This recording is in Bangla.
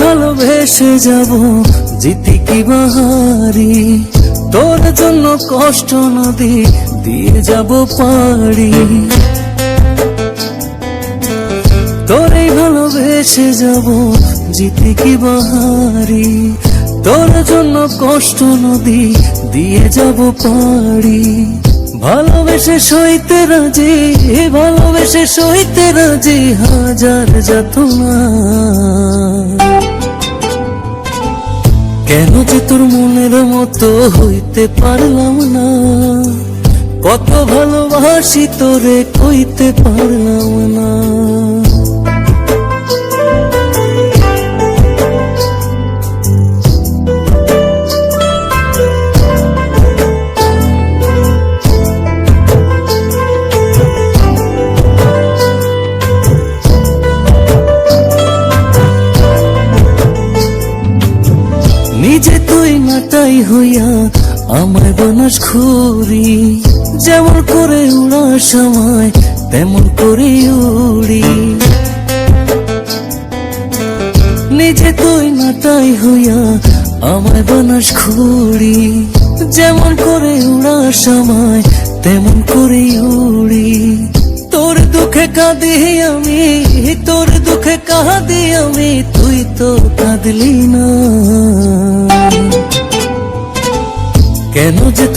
ভালোবেসে যাব, জিতি কি বাহারি? তোর জন্য কষ্ট নদী দিয়ে যাব পারি তোরেই ভালোবেসে যাব, জিতি কি বাহারি? তোর জন্য কষ্ট নদী দিয়ে যাব পারি ভালোবেসে সইতে রাজি, ভালোবেসে সইতে রাজি হাজার যাতনা। কেন যে তোর মনের মতো হইতে পারলাম না? কত ভালোবাসি তোরে কইতে পারলাম না। তুই নাটাই হইয়া আমার বনাস খুরি যেমন করে উড়ার সময়, তেমন করে উড়ি। নিজে তুই নাটাই হইয়া আমার বনাস খুরি যেমন করে উড়ার সময়, তেমন করে উড়ি। তোর দুঃখে কাঁদি আমি, তোর দুঃখে কাঁদি আমি, তুই তো কাঁদলি না।